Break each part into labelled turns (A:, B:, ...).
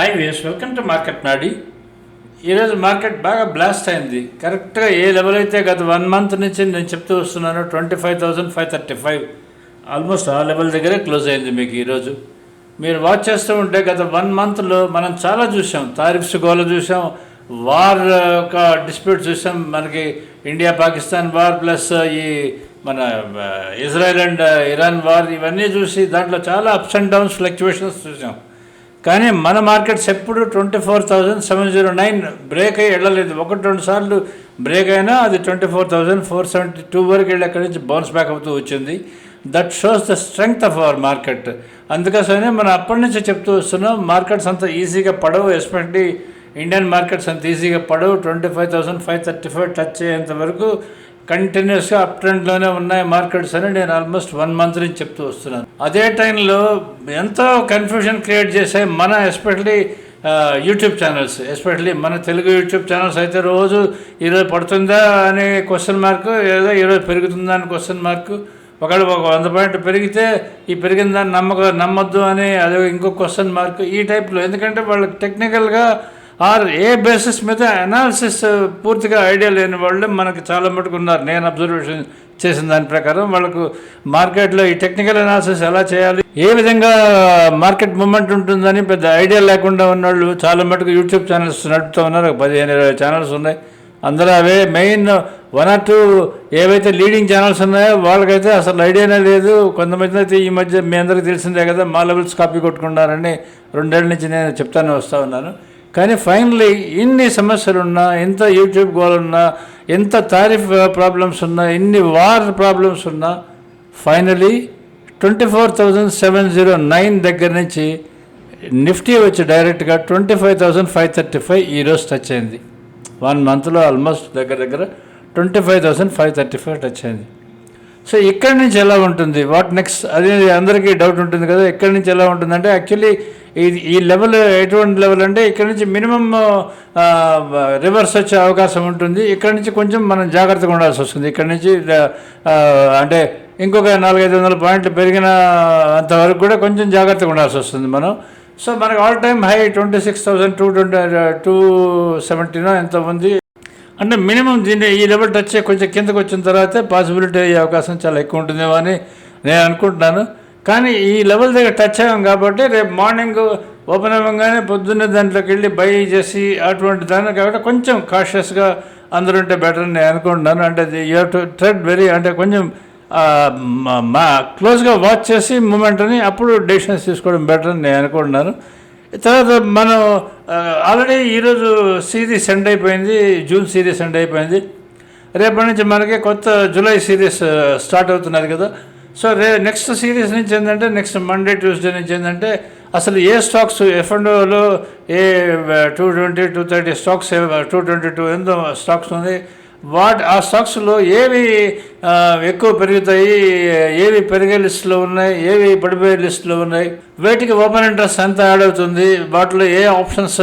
A: Hi ways welcome to market Nadi ఈరోజు market బాగా blast అయింది. కరెక్ట్గా ఏ లెవెల్ అయితే గత వన్ మంత్ నుంచి నేను చెప్తూ వస్తున్నాను twenty five thousand five thirty five almost ఆ లెవెల్ దగ్గరే క్లోజ్ అయింది మీకు ఈరోజు. మీరు వాచ్ చేస్తూ ఉంటే గత వన్ మంత్లో మనం చాలా చూసాం తారిఫ్స్ గోల చూసాం వార్ ఒక డిస్ప్యూట్ చూసాం మనకి ఇండియా పాకిస్తాన్ వార్ ప్లస్ ఈ మన ఇజ్రాయెల్ అండ్ ఇరాన్ వార్ ఇవన్నీ చూసి దాంట్లో చాలా అప్స్ అండ్ డౌన్స్ ఫ్లక్చువేషన్స్ చూసాం కానీ మన మార్కెట్స్ ఎప్పుడు twenty four thousand seven zero nine break అయ్యి వెళ్ళలేదు. ఒకటి రెండు సార్లు బ్రేక్ అయినా అది twenty four thousand four seventy two వరకు వెళ్ళి అక్కడి నుంచి బౌన్స్ బ్యాక్ అవుతూ వచ్చింది. That shows the strength of our market అందుకోసమే మనం అప్పటి నుంచి చెప్తూ వస్తున్నాం మార్కెట్స్ అంత ఈజీగా పడవు ఎస్పెషల్లీ ఇండియన్ మార్కెట్స్ అంత ఈజీగా పడవు. Twenty five thousand five thirty five touch అయ్యేంత వరకు కంటిన్యూస్గా అప్ ట్రెండ్లోనే ఉన్నాయి మార్కెట్స్ అని నేను ఆల్మోస్ట్ వన్ మంత్ నుంచి చెప్తూ వస్తున్నాను. అదే టైంలో ఎంతో కన్ఫ్యూజన్ క్రియేట్ చేసే మన ఎస్పెషలీ యూట్యూబ్ ఛానల్స్ ఎస్పెషలీ మన తెలుగు యూట్యూబ్ ఛానల్స్ అయితే రోజు ఈరోజు పడుతుందా అనే క్వశ్చన్ మార్క్ ఏదో ఈరోజు పెరుగుతుందా అని క్వశ్చన్ మార్క్ ఒకవేళ ఒక వంద పాయింట్ పెరిగితే ఈ పెరిగిన దాన్ని నమ్మక నమ్మొద్దు అని అదే ఇంకో క్వశ్చన్ మార్క్ ఈ టైప్లో ఎందుకంటే వాళ్ళకి టెక్నికల్గా ఆర్ ఏ బేసిస్ మీద అనాలిసిస్ uh, పూర్తిగా ఐడియా లేని వాళ్ళు మనకి చాలా మటుకు ఉన్నారు. నేను అబ్జర్వేషన్ చేసిన దాని ప్రకారం వాళ్ళకు మార్కెట్లో ఈ టెక్నికల్ అనాలిసిస్ ఎలా చేయాలి ఏ విధంగా మార్కెట్ మూమెంట్ ఉంటుందని పెద్ద ఐడియా లేకుండా ఉన్నవాళ్ళు చాలా మటుకు యూట్యూబ్ ఛానల్స్ నడుపుతూ ఉన్నారు. ఒక పదిహేను ఇరవై ఛానల్స్ ఉన్నాయి. అందులో అవే మెయిన్ వన్ ఆర్ టూ ఏవైతే లీడింగ్ ఛానల్స్ ఉన్నాయో వాళ్ళకైతే అసలు ఐడియానే లేదు. కొంతమంది అయితే ఈ మధ్య మీ అందరికీ తెలిసిందే కదా మా లెవెల్స్ కాపీ కొట్టుకున్నారని రెండేళ్ళ నుంచి నేను చెప్తానే వస్తూ ఉన్నాను. కానీ ఫైనలీ ఇన్ని సమస్యలున్నా ఎంత యూట్యూబ్ గోల్ ఉన్నా ఎంత తారీఫ్ ప్రాబ్లమ్స్ uh, ఉన్నా ఇన్ని వార్ ప్రాబ్లమ్స్ ఉన్నా finally twenty four thousand seven zero nine దగ్గర నుంచి నిఫ్టీ వచ్చి డైరెక్ట్గా twenty five thousand five thirty five ఈరోజు టచ్ అయింది. వన్ మంత్లో ఆల్మోస్ట్ దగ్గర దగ్గర twenty five thousand five thirty five touch అయింది. సో ఇక్కడి నుంచి ఎలా ఉంటుంది? వాట్ నెక్స్ట్ అది అందరికీ డౌట్ ఉంటుంది కదా ఇక్కడి నుంచి ఎలా ఉంటుంది అంటే యాక్చువల్లీ ఇది ఈ లెవెల్ ఎటువంటి లెవెల్ అంటే ఇక్కడ నుంచి మినిమం రివర్స్ వచ్చే అవకాశం ఉంటుంది. ఇక్కడ నుంచి కొంచెం మనం జాగ్రత్తగా ఉండాల్సి వస్తుంది. ఇక్కడ నుంచి అంటే ఇంకొక నాలుగైదు వందల పాయింట్లు పెరిగిన అంతవరకు కూడా కొంచెం జాగ్రత్తగా ఉండాల్సి వస్తుంది మనం. సో మనకు all time high twenty six thousand two twenty two సెవెంటీనో ఎంతో ఉంది అంటే మినిమం దీన్ని ఈ లెవెల్ టచ్ కొంచెం కిందకు వచ్చిన తర్వాత పాసిబిలిటీ అయ్యే అవకాశం చాలా ఎక్కువ ఉంటుందేమో అని నేను అనుకుంటున్నాను. కానీ ఈ లెవెల్ దగ్గర టచ్ అయ్యాం కాబట్టి రేపు మార్నింగ్ ఓపెన్ అవ్వగానే పొద్దున్నే దాంట్లోకి వెళ్ళి బై చేసి అటువంటి దాన్ని కాబట్టి కొంచెం కాషియస్గా అందరూ ఉంటే బెటర్ అని నేను అనుకుంటున్నాను. అంటే you have to tread very అంటే కొంచెం మా- మా క్లోజ్గా వాచ్ చేసి మూమెంట్ని అప్పుడు డెసిషన్స్ తీసుకోవడం బెటర్ అని నేను అనుకుంటున్నాను. తర్వాత మనం ఆల్రెడీ ఈరోజు సిరీస్ ఎండ్ అయిపోయింది జూన్ సిరీస్ ఎండ్ అయిపోయింది. రేపటి నుంచి మనకి కొత్త జూలై సిరీస్ స్టార్ట్ అవుతున్నది కదా. సో రే నెక్స్ట్ సిరీస్ నుంచి ఏంటంటే నెక్స్ట్ మండే ట్యూస్డే నుంచి ఏంటంటే అసలు ఏ stocks F A two twenty two thirty stocks two twenty two ఎంతో స్టాక్స్ ఉంది వాట్ ఆ స్టాక్స్లో ఏవి ఎక్కువ పెరుగుతాయి ఏవి పెరిగే లిస్టులో ఉన్నాయి ఏవి పడిపోయే లిస్టులో ఉన్నాయి? వేటికి ఓపెన్ ఇంట్రెస్ట్ ఎంత యాడ్ అవుతుంది? వాటిలో ఏ ఆప్షన్స్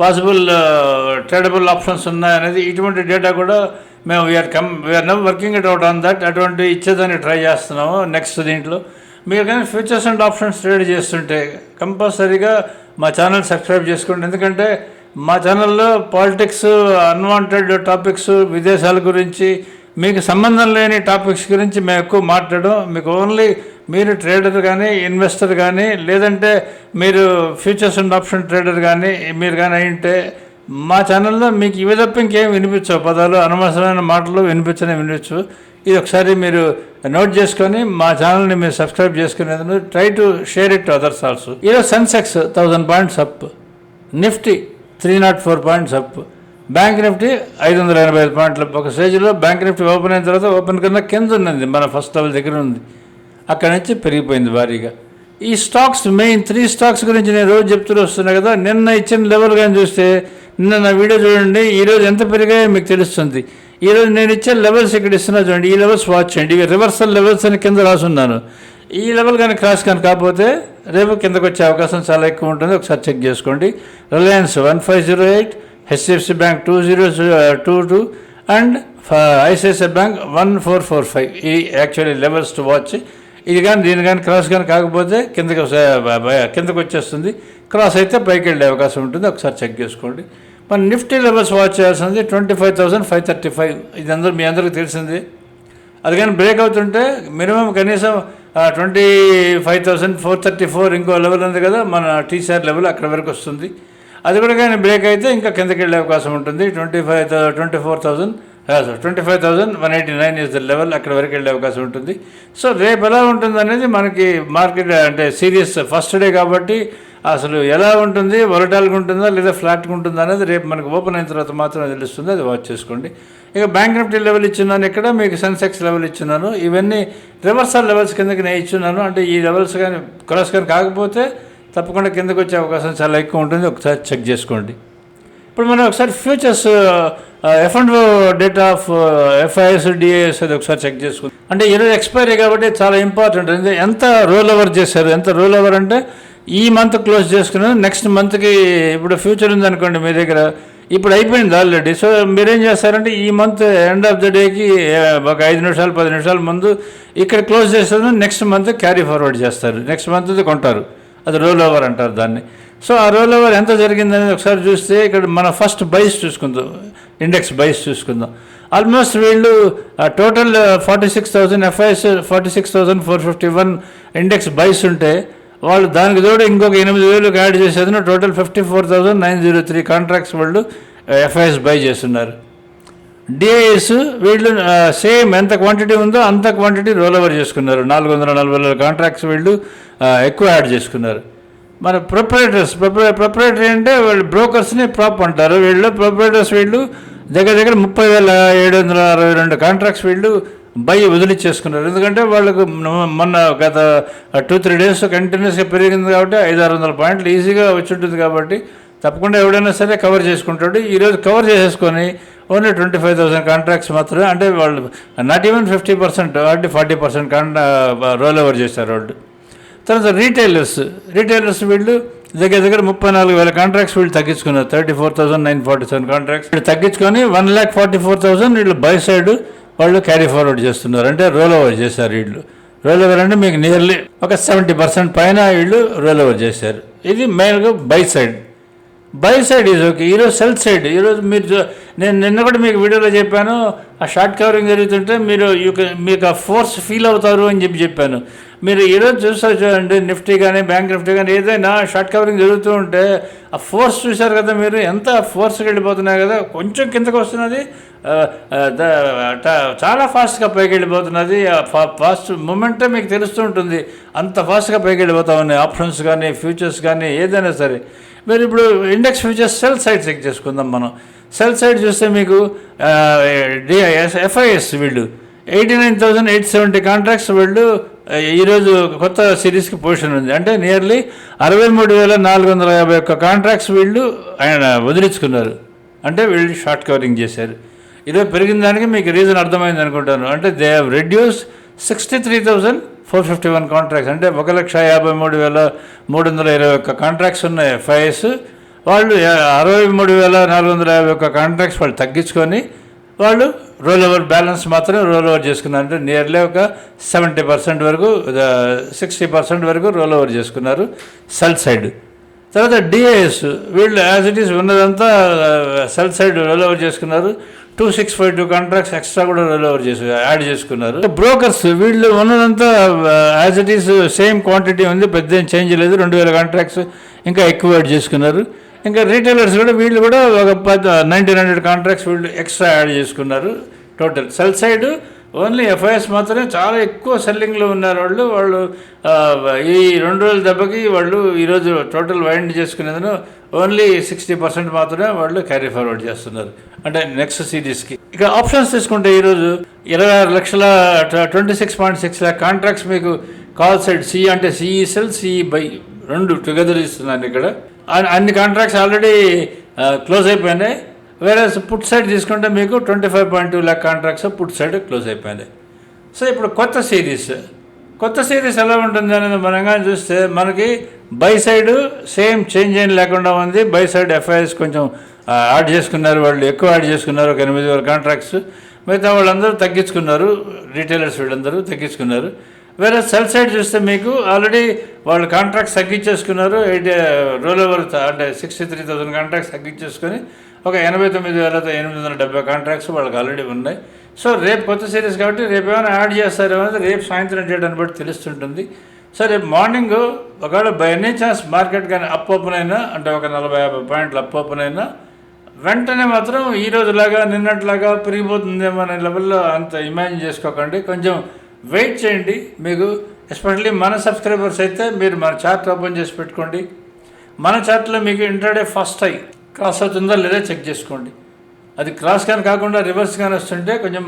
A: పాసిబుల్ ట్రేడబుల్ ఆప్షన్స్ ఉన్నాయనేది ఇటువంటి డేటా కూడా మేము we're come we're now working it out on that. అటువంటి ఇచ్చేదాన్ని ట్రై చేస్తున్నాము నెక్స్ట్ దీంట్లో. మీరు కానీ ఫ్యూచర్స్ అండ్ ఆప్షన్స్ ట్రేడ్ చేస్తుంటే కంపల్సరీగా మా ఛానల్ సబ్స్క్రైబ్ చేసుకోండి. ఎందుకంటే మా ఛానల్లో పాలిటిక్స్ అన్వాంటెడ్ టాపిక్స్ విదేశాల గురించి మీకు సంబంధం లేని టాపిక్స్ గురించి మేము ఎక్కువ మాట్లాడడం. మీకు ఓన్లీ మీరు ట్రేడర్ కానీ ఇన్వెస్టర్ కానీ లేదంటే మీరు ఫ్యూచర్స్ అండ్ ఆప్షన్ ట్రేడర్ కానీ మీరు కానీ అయింటే మా ఛానల్లో మీకు ఇవి తప్ప ఇంకేం వినిపించవు. పదాలు అనవసరమైన మాటలు వినిపించనే వినిపించు ఇది ఒకసారి మీరు నోట్ చేసుకొని మా ఛానల్ని మీరు సబ్స్క్రైబ్ చేసుకునేందుకు try to share it to others also ఈరోజు Sensex thousand points up Nifty three naught four points up. Bank Nifty ఐదు వందల ఎనభై ఐదు పాయింట్లు ఒక స్టేజ్లో బ్యాంక్ నిఫ్టీ ఓపెన్ అయిన తర్వాత ఓపెన్ కింద కింద ఉన్నది మన ఫస్ట్ లెవెల్ దగ్గర ఉంది. అక్కడి నుంచి పెరిగిపోయింది భారీగా ఈ స్టాక్స్ మెయిన్ త్రీ స్టాక్స్ గురించి నేను రోజు చెప్తూ వస్తున్నా కదా నిన్న ఇచ్చిన లెవెల్ కానీ చూస్తే నిన్న నా వీడియో చూడండి ఈరోజు ఎంత పెరిగాయో మీకు తెలుస్తుంది. ఈరోజు నేను ఇచ్చే లెవెల్స్ ఇక్కడ ఇస్తున్నా చూడండి ఈ లెవెల్స్ వాచ్ చేయండి. ఇవి రివర్సల్ లెవెల్స్ అని కింద రాసున్నాను. ఈ లెవెల్ కానీ క్రాస్ కానీ కాకపోతే రేపు కిందకు వచ్చే అవకాశం చాలా ఎక్కువ ఉంటుంది. ఒకసారి చెక్ చేసుకోండి. Reliance one five zero eight HDFC bank two zero two two and ICICI bank one four four five ఈ యాక్చువల్లీ లెవెల్స్ టు వాచ్ ఇది కానీ దీని కానీ క్రాస్ కానీ కాకపోతే కిందకి కిందకు వచ్చేస్తుంది. క్రాస్ అయితే పైకి వెళ్ళే అవకాశం ఉంటుంది. ఒకసారి చెక్ చేసుకోండి. మన నిఫ్టీ లెవెల్స్ వాచ్ చేయాల్సింది twenty five thousand five thirty five ఇది అందరూ మీ అందరికీ తెలిసింది. అది కానీ బ్రేక్ అవుతుంటే మినిమం కనీసం twenty five thousand four thirty four ఇంకో లెవెల్ ఉంది కదా మన టీసీఆర్ లెవెల్ అక్కడ వరకు వస్తుంది. అది కూడా కానీ బ్రేక్ అయితే ఇంకా కిందకి వెళ్ళే అవకాశం ఉంటుంది. Twenty five twenty four thousand twenty five thousand one eighty nine is the level అక్కడ వరకు వెళ్ళే అవకాశం ఉంటుంది. సో రేపు ఎలా ఉంటుంది అనేది మనకి మార్కెట్ అంటే సీరియస్ ఫస్ట్ డే కాబట్టి అసలు ఎలా ఉంటుంది వొలటాల్గా ఉంటుందా లేదా ఫ్లాట్గా ఉంటుందా అనేది రేపు మనకు ఓపెన్ అయిన తర్వాత మాత్రం తెలుస్తుంది. అది వాచ్ చేసుకోండి. ఇక బ్యాంక్ నిఫ్టీ లెవెల్ ఇచ్చున్నాను ఇక్కడ మీకు సెన్సెక్స్ లెవెల్ ఇచ్చున్నాను. ఇవన్నీ రివర్సల్ లెవెల్స్ కిందకి నేను ఇచ్చున్నాను. అంటే ఈ లెవెల్స్ కానీ క్రాస్ కానీ కాకపోతే తప్పకుండా కిందకు వచ్చే అవకాశం చాలా ఎక్కువ ఉంటుంది. ఒకసారి చెక్ చేసుకోండి. ఇప్పుడు మనం ఒకసారి futures F and data of FIs DIs అది ఒకసారి చెక్ చేసుకుంది. అంటే ఈరోజు ఎక్స్పైరీ కాబట్టి చాలా ఇంపార్టెంట్ ఉంది ఎంత రోల్ ఓవర్ చేశారు? ఎంత రోల్ ఓవర్ అంటే ఈ మంత్ క్లోజ్ చేసుకున్నారు నెక్స్ట్ మంత్కి ఇప్పుడు ఫ్యూచర్ ఉందనుకోండి మీ దగ్గర ఇప్పుడు అయిపోయింది ఆల్రెడీ సో మీరేం చేస్తారంటే ఈ మంత్ ఎండ్ ఆఫ్ ద డేకి ఒక ఐదు నిమిషాలు పది నిమిషాల ముందు ఇక్కడ క్లోజ్ చేస్తారు నెక్స్ట్ మంత్ క్యారీ ఫార్వర్డ్ చేస్తారు. నెక్స్ట్ మంత్ కొంటారు. అది రోల్ ఓవర్ అంటారు దాన్ని. సో ఆ రోల్ ఓవర్ ఎంత జరిగిందనేది ఒకసారి చూస్తే ఇక్కడ మన ఫస్ట్ బైస్ చూసుకుందాం. ఇండెక్స్ బైస్ చూసుకుందాం. ఆల్మోస్ట్ వీళ్ళు total forty six thousand FIs forty six thousand four fifty one index buys ఉంటే వాళ్ళు దానికి తోడు ఇంకొక ఎనిమిది వేలు యాడ్ చేసేది total fifty four thousand nine zero three contracts వాళ్ళు ఎఫ్ఐఎస్ బై చేస్తున్నారు. డిఐఎస్ వీళ్ళు సేమ్ ఎంత క్వాంటిటీ ఉందో అంత క్వాంటిటీ రోల్ ఓవర్ చేసుకున్నారు. నాలుగు వందల నలభై వేల కాంట్రాక్ట్స్ వీళ్ళు ఎక్కువ యాడ్ చేసుకున్నారు. మన ప్రొపరేటర్స్ ప్రొపరేటరీ అంటే వాళ్ళు బ్రోకర్స్ని ప్రాప్ అంటారు. వీళ్ళు ప్రొపరేటర్స్ వీళ్ళు దగ్గర దగ్గర ముప్పై వేల ఏడు వందల అరవై రెండు కాంట్రాక్ట్స్ వీళ్ళు బై వదిలిచ్చేసుకున్నారు ఎందుకంటే వాళ్ళకు మొన్న గత టూ త్రీ డేస్ కంటిన్యూస్గా పెరిగింది కాబట్టి ఐదు ఆరు వందల పాయింట్లు ఈజీగా వచ్చి ఉంటుంది కాబట్టి తప్పకుండా ఎవడైనా సరే కవర్ చేసుకుంటాడు. ఈరోజు కవర్ చేసేసుకొని only twenty five thousand contracts మాత్రమే అంటే వాళ్ళు నాట్ ఈవెన్ ఫిఫ్టీ పర్సెంట్ అంటే forty percent contra roll over చేశారు వాళ్ళు. తర్వాత రీటైలర్స్ రీటైలర్స్ వీళ్ళు దగ్గర దగ్గర ముప్పై నాలుగు వేల కాంట్రాక్ట్స్ వీళ్ళు తగ్గించుకున్నారు. Thirty four thousand nine forty seven contracts వీళ్ళు తగ్గించుకొని one lakh forty four thousand వీళ్ళు బై సైడ్ వాళ్ళు క్యారీ ఫార్వర్డ్ చేస్తున్నారు. అంటే రోల్ ఓవర్ చేశారు వీళ్ళు. రోల్ ఓవర్ అంటే మీకు నియర్లీ ఒక సెవెంటీ పర్సెంట్ పైన వీళ్ళు రోల్ ఓవర్ చేశారు. ఇది మెయిన్గా buy side buy side is okay ఈరోజు సెల్ సైడ్ ఈరోజు మీరు నేను నిన్న కూడా మీకు వీడియోలో చెప్పాను. ఆ షార్ట్ కవరింగ్ జరుగుతుంటే మీరు మీకు ఆ ఫోర్స్ ఫీల్ అవుతారు అని చెప్పి చెప్పాను. మీరు ఈరోజు చూస్తారు చూడండి నిఫ్టీ కానీ బ్యాంక్ నిఫ్టీ కానీ ఏదైనా షార్ట్ కవరింగ్ జరుగుతూ ఉంటే ఆ ఫోర్స్ చూశారు కదా మీరు ఎంత ఫోర్స్కి వెళ్ళిపోతున్నాయి కదా కొంచెం కిందకు వస్తున్నది చాలా ఫాస్ట్గా పైకి వెళ్ళిపోతున్నది ఫా- ఫాస్ట్ మూమెంటే మీకు తెలుస్తూ ఉంటుంది అంత ఫాస్ట్గా పైకి వెళ్ళిపోతా ఉన్నాయి ఆప్షన్స్ కానీ ఫ్యూచర్స్ కానీ ఏదైనా సరే. మీరు ఇప్పుడు index futures sell side check చేసుకుందాం మనం. సెల్ సైడ్ చూస్తే మీకు డిఐఎస్ ఎఫ్ఐఎస్ వీళ్ళు eighty nine thousand eight seventy contracts వీళ్ళు ఈరోజు కొత్త సిరీస్కి పొజిషన్ ఉంది. అంటే నియర్లీ అరవై మూడు వేల నాలుగు వందల యాభై ఒక్క కాంట్రాక్ట్స్ వీళ్ళు ఆయన వదిలించుకున్నారు. అంటే వీళ్ళు షార్ట్ కవరింగ్ చేశారు. ఇరవై పెరిగిన దానికి మీకు రీజన్ అర్థమైంది అనుకుంటాను. అంటే they have reduce sixty three thousand four fifty one contracts. అంటే ఒక లక్ష యాభై మూడు వేల మూడు వందల ఇరవై ఒక్క కాంట్రాక్ట్స్ ఉన్న ఎఫ్ఐఎస్ వాళ్ళు అరవై మూడు వేల నాలుగు వందల యాభై ఒక్క కాంట్రాక్ట్స్ వాళ్ళు తగ్గించుకొని వాళ్ళు రోల్ ఓవర్ బ్యాలెన్స్ మాత్రం రోల్ ఓవర్ చేసుకున్నారు అంటే నియర్లీ ఒక సెవెంటీ పర్సెంట్ వరకు సిక్స్టీ పర్సెంట్ వరకు రోల్ ఓవర్ చేసుకున్నారు సెల్ సైడ్ తర్వాత డిఏఎస్ వీళ్ళు యాజ్ ఇట్ ఈస్ ఉన్నదంతా సెల్ సైడ్ రోల్ ఓవర్ చేసుకున్నారు. Two six five two contracts extra కూడా రోల్ ఓవర్ చేసు యాడ్ చేసుకున్నారు. బ్రోకర్స్ వీళ్ళు ఉన్నదంతా as it is same quantity ఉంది పెద్ద ఏం చేంజ్ లేదు. రెండు వేల కాంట్రాక్ట్స్ ఇంకా ఎక్కువ యాడ్ చేసుకున్నారు. ఇంకా రీటైలర్స్ కూడా వీళ్ళు కూడా ఒక పెద్ద నైన్టీన్ హండ్రెడ్ కాంట్రాక్ట్స్ వీళ్ళు ఎక్స్ట్రా యాడ్ చేసుకున్నారు total sell side only FIs మాత్రమే చాలా ఎక్కువ సెల్లింగ్లో ఉన్నారు వాళ్ళు. వాళ్ళు ఈ రెండు రోజుల దెబ్బకి వాళ్ళు ఈరోజు టోటల్ వైండ్ చేసుకునేందుకు ఓన్లీ సిక్స్టీ పర్సెంట్ మాత్రమే వాళ్ళు క్యారీ ఫార్వర్డ్ చేస్తున్నారు. అంటే నెక్స్ట్ సిరీస్కి ఇక ఆప్షన్స్ తీసుకుంటే ఈరోజు ఇరవై ఆరు లక్షల twenty six point six lakh contracts మీకు కాల్ సైడ్ సి అంటే సిఈ సెల్ సిఈ బై రెండు టుగెదర్ ఇస్తున్నాను ఇక్కడ. అన్ని- కాంట్రాక్ట్స్ ఆల్రెడీ క్లోజ్ అయిపోయినాయి. వేరే పుట్ సైడ్ తీసుకుంటే మీకు twenty five point two lakh contracts put side close అయిపోయినాయి. సో ఇప్పుడు కొత్త సిరీస్ కొత్త సిరీస్ ఎలా ఉంటుంది అనేది మనం కానీ చూస్తే మనకి బై సైడ్ సేమ్ చేంజ్ ఏం లేకుండా ఉంది. బై సైడ్ ఎఫ్ఐఎస్ కొంచెం యాడ్ చేసుకున్నారు. వాళ్ళు ఎక్కువ యాడ్ చేసుకున్నారు. ఒక ఎనిమిది వేల కాంట్రాక్ట్స్ మిగతా వాళ్ళందరూ తగ్గించుకున్నారు. రీటైలర్స్ వీళ్ళందరూ తగ్గించుకున్నారు. వేరే సెల్ సైడ్ చూస్తే మీకు ఆల్రెడీ వాళ్ళు కాంట్రాక్ట్స్ తగ్గించేసుకున్నారు. ఎయిటీ రోల్ ఓవర్ అంటే సిక్స్టీ త్రీ థౌసండ్ కాంట్రాక్ట్స్ తగ్గించేసుకొని ఒక ఎనభై తొమ్మిది వేల ఎనిమిది వందల డెబ్బై కాంట్రాక్ట్స్ వాళ్ళకి ఆల్రెడీ ఉన్నాయి. సో రేపు కొత్త సిరీస్ కాబట్టి రేపు ఏమైనా యాడ్ చేస్తారేమో అనేది రేపు సాయంత్రం చేయడానికి బట్టి తెలుస్తుంటుంది. సో రేపు మార్నింగ్ ఒకవేళ బై ఎనీ ఛాన్స్ మార్కెట్ కానీ అప్ ఓపెన్ అయినా అంటే ఒక నలభై యాభై పాయింట్లు అప్ ఓపెన్ అయినా వెంటనే మాత్రం ఈ రోజులాగా నిన్నట్లాగా పెరిగిపోతుందేమో అనే లెవెల్లో అంత ఇమాజిన్ చేసుకోకండి. కొంచెం వెయిట్ చేయండి. మీకు ఎస్పెషల్లీ మన సబ్స్క్రైబర్స్ అయితే మీరు మన చార్ట్ ఓపెన్ చేసి పెట్టుకోండి. మన చార్ట్లో మీకు ఇంటర్డే ఫస్ట్ అయ్యి క్రాస్ అవుతుందా లేదా చెక్ చేసుకోండి. అది క్రాస్ కానీ కాకుండా రివర్స్ కానీ వస్తుంటే కొంచెం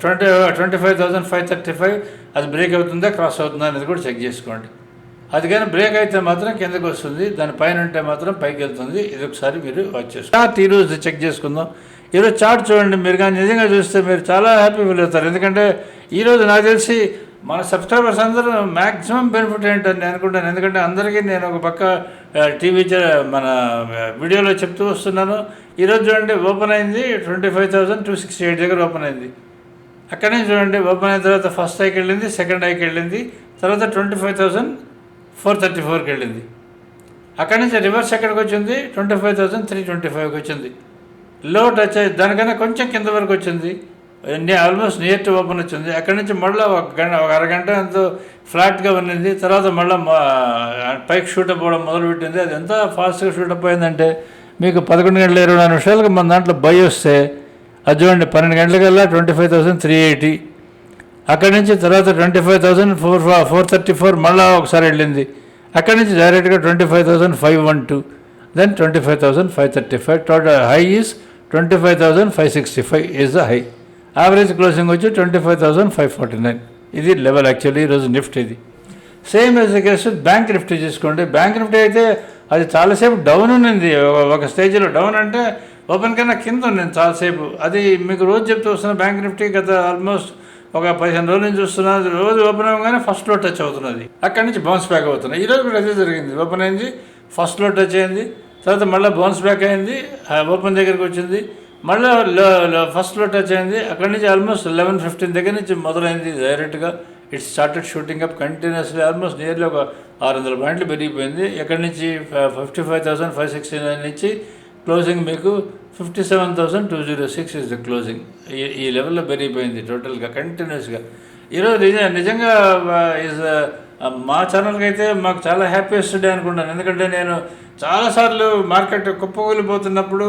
A: twenty twenty five thousand five thirty five అది బ్రేక్ అవుతుందా క్రాస్ అవుతుందా అనేది కూడా చెక్ చేసుకోండి. అది కానీ బ్రేక్ అయితే మాత్రం కిందకు వస్తుంది దాని పైన ఉంటే మాత్రం పైకి వెళ్తుంది. ఇది ఒకసారి మీరు వాచ్ చేసుకోండి. ఈరోజు చెక్ చేసుకుందాం. ఈరోజు చార్ట్ చూడండి మీరు కానీ నిజంగా చూస్తే మీరు చాలా హ్యాపీ ఫీల్ అవుతారు. ఎందుకంటే ఈరోజు నాకు తెలిసి మన సబ్స్క్రైబర్స్ అందరూ మ్యాక్సిమం బెనిఫిట్ ఏంటని నేను అనుకుంటాను. ఎందుకంటే అందరికీ నేను ఒక పక్క టీవీ మన వీడియోలో చెప్తూ వస్తున్నాను. ఈరోజు చూడండి ఓపెన్ అయింది twenty five thousand two sixty eight దగ్గర ఓపెన్ అయింది. అక్కడి నుంచి చూడండి ఓపెన్ అయిన తర్వాత ఫస్ట్ ఐకి వెళ్ళింది సెకండ్ ఐకి వెళ్ళింది తర్వాత twenty five thousand four thirty ఫోర్కి వెళ్ళింది. అక్కడి నుంచి రివర్స్ ఎక్కడికి వచ్చింది? Twenty five thousand three twenty ఫైవ్కి వచ్చింది. లో టచ్ అయ్యి దానికన్నా కొంచెం కింద వరకు వచ్చింది. ఆల్మోస్ట్ నియర్ టు ఓపెన్ వచ్చింది. అక్కడి నుంచి మళ్ళీ ఒక గంట ఒక అరగంట ఎంతో ఫ్లాట్గా ఉన్నింది. తర్వాత మళ్ళీ పైకి షూటప్ అవ్వడం మొదలుపెట్టింది. అది ఎంత ఫాస్ట్గా షూటప్ అయిందంటే మీకు పదకొండు గంటల ఇరవై నాలుగు నిమిషాలకు మన దాంట్లో బై వస్తే అది చూడండి పన్నెండు గంటలకల్లా twenty five thousand three eighty అక్కడి నుంచి తర్వాత twenty five thousand four four thirty four మళ్ళీ ఒకసారి వెళ్ళింది. అక్కడి నుంచి డైరెక్ట్గా twenty five thousand five one two then twenty five thousand five thirty five total high is twenty five thousand five sixty five is the high average closing వచ్చి twenty five thousand five forty nine ఇది level actually ఈరోజు Nifty ఇది. Same as case bank Nifty తీసుకోండి bank Nifty అయితే అది చాలాసేపు down ఉన్నింది. ఒక- ఒక స్టేజ్లో డౌన్ అంటే ఓపెన్ కన్నా కింద ఉన్నింది చాలాసేపు అది మీకు రోజు చెప్తూ వస్తున్న బ్యాంక్ నిఫ్టీ గత ఆల్మోస్ట్ ఒక పదిహేను రోజుల నుంచి చూస్తున్నది రోజు ఓపెన్ అవ్వగానే ఫస్ట్లో టచ్ అవుతున్నది. అక్కడి నుంచి బౌన్స్ బ్యాక్ అవుతున్నాయి ఈరోజు కూడా అదే జరిగింది. ఓపెన్ అయింది ఫస్ట్లో టచ్ అయింది. తర్వాత మళ్ళీ బౌన్స్ బ్యాక్ అయింది ఓపెన్ దగ్గరికి వచ్చింది. మళ్ళీ ఫస్ట్లో టచ్ అయింది. అక్కడి నుంచి ఆల్మోస్ట్ లెవెన్ ఫిఫ్టీన్ దగ్గర నుంచి మొదలైంది డైరెక్ట్గా it's started shooting up continuously almost nearly ఒక ఆరు వందల పాయింట్లు పెరిగిపోయింది. ఎక్కడి నుంచి? Fifty five thousand five sixty nine నుంచి క్లోజింగ్ మీకు fifty seven thousand two zero six is the closing ఈ లెవెల్లో పెరిగిపోయింది టోటల్గా కంటిన్యూస్గా ఈరోజు నిజంగా ఈజ్ మా ఛానల్కి అయితే మాకు చాలా హ్యాపీయెస్ట్ డే అనుకుంటాను. ఎందుకంటే నేను చాలాసార్లు మార్కెట్ కుప్పకూలిపోతున్నప్పుడు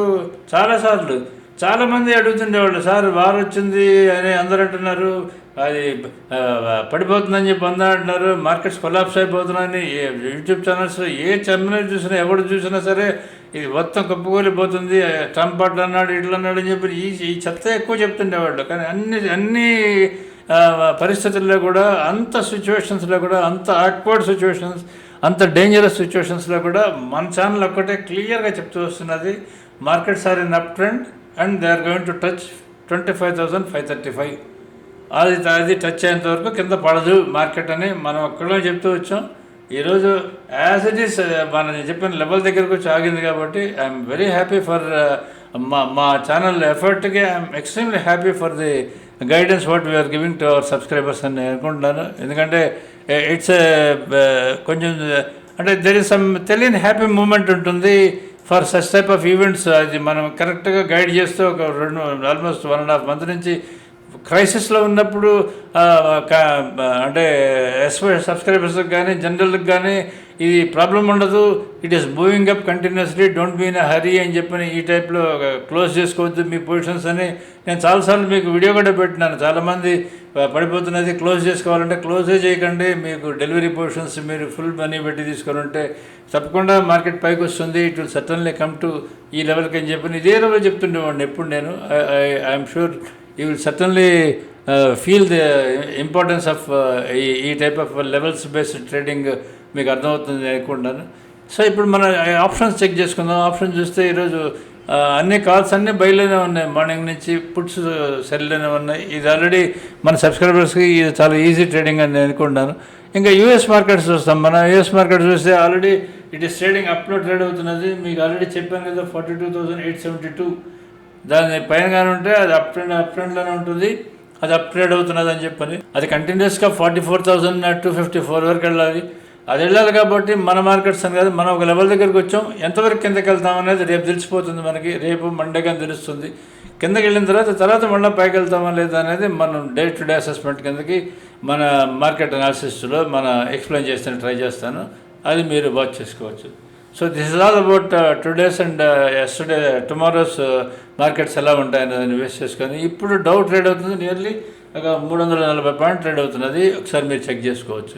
A: చాలాసార్లు చాలామంది అడుగుతుండేవాళ్ళు సార్ వారు వచ్చింది అని అందరు అంటున్నారు. అది పడిపోతుందని చెప్పి అందరూ అంటున్నారు. మార్కెట్స్ కొలాప్స్ అయిపోతున్నాయని ఏ యూట్యూబ్ ఛానల్స్ ఏ ఛానల్ చూసినా ఎవడు చూసినా సరే ఇది మొత్తం కుప్పకూలిపోతుంది. ట్రంప్ అట్లా అన్నాడు ఇట్లా అన్నాడు అని చెప్పి ఈ ఈ చెత్త ఎక్కువ చెప్తుండేవాళ్ళు. కానీ అన్ని అన్ని పరిస్థితుల్లో కూడా అంత సిచ్యువేషన్స్లో కూడా అంత ఆక్వర్డ్ సిచ్యువేషన్స్ అంత డేంజరస్ సిచ్యువేషన్స్లో కూడా మన ఛానల్ ఒక్కటే క్లియర్గా చెప్తూ వస్తున్నది. Markets are in up trend and they are going to touch twenty five thousand five thirty five అది అది టచ్ అయ్యేంత వరకు కింద పడదు మార్కెట్ అని మనం ఒక్కడో చెప్తూ వచ్చాం. ఈరోజు యాజ్ ఇట్ ఈస్ మనం చెప్పిన లెవెల్ దగ్గరకు వచ్చి ఆగింది కాబట్టి ఐఎమ్ వెరీ హ్యాపీ ఫర్ మా మా channel ఎఫర్ట్కి I'm extremely happy for the guidance what we're giving to our subscribers అని నేను అనుకుంటున్నాను ఎందుకంటే ఇట్స్ కొంచెం అంటే దెర్ ఇస్ సమ్ తెలియని హ్యాపీ మూమెంట్ ఉంటుంది for such type of events అది మనం కరెక్ట్గా గైడ్ చేస్తూ ఒక రెండు almost one and half month నుంచి క్రైసిస్లో ఉన్నప్పుడు అంటే ఎస్పై సబ్స్క్రైబర్స్కి కానీ జనరల్కి కానీ ఇది ప్రాబ్లం ఉండదు. It is moving up continuously don't be in hurry అని చెప్పని ఈ టైప్లో క్లోజ్ చేసుకోవద్దు మీ పొజిషన్స్ అని. నేను చాలాసార్లు మీకు వీడియో కూడా పెట్టినాను. చాలామంది పడిపోతున్నది క్లోజ్ చేసుకోవాలంటే క్లోజే చేయకండి. మీకు డెలివరీ పొజిషన్స్ మీరు ఫుల్ మనీ పెట్టి తీసుకొని ఉంటే తప్పకుండా మార్కెట్ పైకి వస్తుంది. It will suddenly come to ఈ లెవెల్కి అని చెప్పి ఇదే లెవెల్ చెప్తుండేవాడిని ఎప్పుడు నేను. I'm sure you will suddenly feel the importance of ఈ type of levels based trading మీకు అర్థమవుతుంది అనుకుంటాను. సో ఇప్పుడు మన ఆప్షన్స్ చెక్ చేసుకుందాం. ఆప్షన్ చూస్తే ఈరోజు అన్ని కాల్స్ అన్నీ బయలునే ఉన్నాయి. మార్నింగ్ నుంచి పుట్స్ uh, సెల్లోనే ఉన్నాయి. ఇది ఆల్రెడీ మన సబ్స్క్రైబర్స్కి ఇది చాలా ఈజీ ట్రేడింగ్ అని నేను అనుకుంటాను. ఇంకా యూఎస్ మార్కెట్స్ చూస్తాం. మన యూఎస్ మార్కెట్ చూస్తే ఆల్రెడీ ఇట్ ఈస్ ట్రేడింగ్ అప్లో ట్రేడ్ అవుతున్నది. మీకు ఆల్రెడీ చెప్పాను కదా forty two thousand eight seventy two దాని పైన కానీ ఉంటే అది అప్ ట్రెండ్ అప్ ట్రెండ్లోనే ఉంటుంది. అది అప్గ్రేడ్ అవుతున్నది అని చెప్పని. అది కంటిన్యూస్గా forty four thousand two fifty four వరకు వెళ్ళాలి. అది వెళ్ళాలి కాబట్టి మన మార్కెట్స్ అని కాదు మనం ఒక లెవెల్ దగ్గరికి వచ్చాం. ఎంతవరకు కిందకి వెళ్తాం అనేది రేపు తెలిసిపోతుంది మనకి. రేపు మండే కానీ తెలుస్తుంది. కిందకి వెళ్ళిన తర్వాత తర్వాత మళ్ళీ పైకి వెళ్తామా లేదా అనేది మనం డే టు డే అసెస్మెంట్ కిందకి మన మార్కెట్ అనాలిసిస్లో మన ఎక్స్ప్లెయిన్ చేస్తాను ట్రై చేస్తాను. అది మీరు వాచ్ చేసుకోవచ్చు. So this is all about today's and yesterday tomorrow's markets ఎలా ఉంటాయని దాన్ని వేస్ట్ చేసుకొని ఇప్పుడు డౌట్ ట్రేడ్ అవుతుంది నియర్లీ ఒక మూడు వందల నలభై పాయింట్ ట్రేడ్ అవుతున్నది ఒకసారి మీరు చెక్ చేసుకోవచ్చు.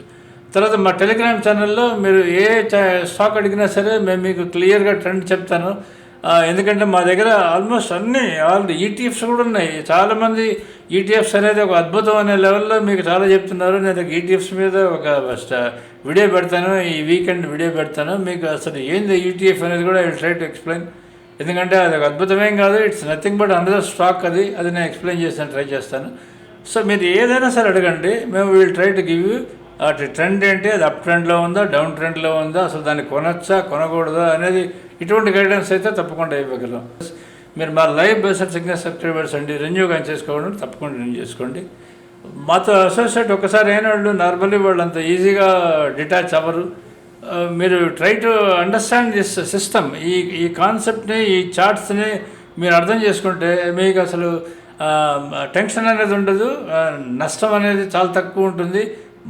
A: తర్వాత మా టెలిగ్రామ్ ఛానల్లో మీరు ఏ చా- స్టాక్ అడిగినా సరే మేము మీకు క్లియర్గా ట్రెండ్ చెప్తాను. ఎందుకంటే మా దగ్గర ఆల్మోస్ట్ అన్ని ఆల్ ఈటీఎఫ్స్ కూడా ఉన్నాయి. చాలామంది ఈటీఎఫ్స్ అనేది ఒక అద్భుతం అనే లెవెల్లో మీకు చాలా చెప్తున్నారు. నేను ఈటీఎఫ్స్ మీద ఒక స్ట- వీడియో పెడతాను. ఈ వీకెండ్ వీడియో పెడతాను. మీకు అసలు ఏంది ఈటీఎఫ్ అనేది కూడా ఐ ట్రై టు ఎక్స్ప్లెయిన్. ఎందుకంటే అది ఒక అద్భుతమేం కాదు. It's nothing but another stock అది. అది నేను ఎక్స్ప్లెయిన్ చేస్తాను ట్రై చేస్తాను. సో మీరు ఏదైనా సరే అడగండి. మేము will try to give you అటు ట్రెండ్ ఏంటి? అది అప్ ట్రెండ్లో ఉందా? డౌన్ ట్రెండ్లో ఉందా? అసలు దాన్ని కొనొచ్చా? కొనకూడదా? అనేది ఇటువంటి గైడెన్స్ అయితే తప్పకుండా ఇవ్వగలం. మీరు మా లైవ్ బేస్డ్ సిగ్నల్ సబ్స్క్రైబర్స్ అండి రెన్యూ కానీ చేసుకోండి తప్పకుండా రెన్యూ చేసుకోండి. మాతో అసోసియేట్ ఒకసారి అయిన వాళ్ళు నార్మల్లీ వాళ్ళు అంత ఈజీగా డిటాచ్ అవ్వరు మీరు try to understand this system ఈ ఈ కాన్సెప్ట్ని ఈ చార్ట్స్ని మీరు అర్థం చేసుకుంటే మీకు అసలు టెన్షన్ అనేది ఉండదు. నష్టం అనేది చాలా తక్కువ ఉంటుంది.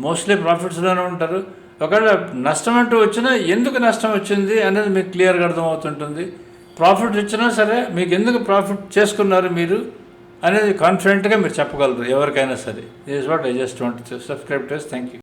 A: మోస్ట్లీ ప్రాఫిట్స్లోనే ఉంటారు. ఒకవేళ నష్టం అంటూ వచ్చినా ఎందుకు నష్టం వచ్చింది అనేది మీకు క్లియర్గా అర్థమవుతుంటుంది. ప్రాఫిట్ వచ్చినా సరే మీకు ఎందుకు ప్రాఫిట్ చేసుకున్నారు మీరు అనేది కాన్ఫిడెంట్గా మీరు చెప్పగలరు ఎవరికైనా సరే. This what I just want subscribe చేసి థ్యాంక్ యూ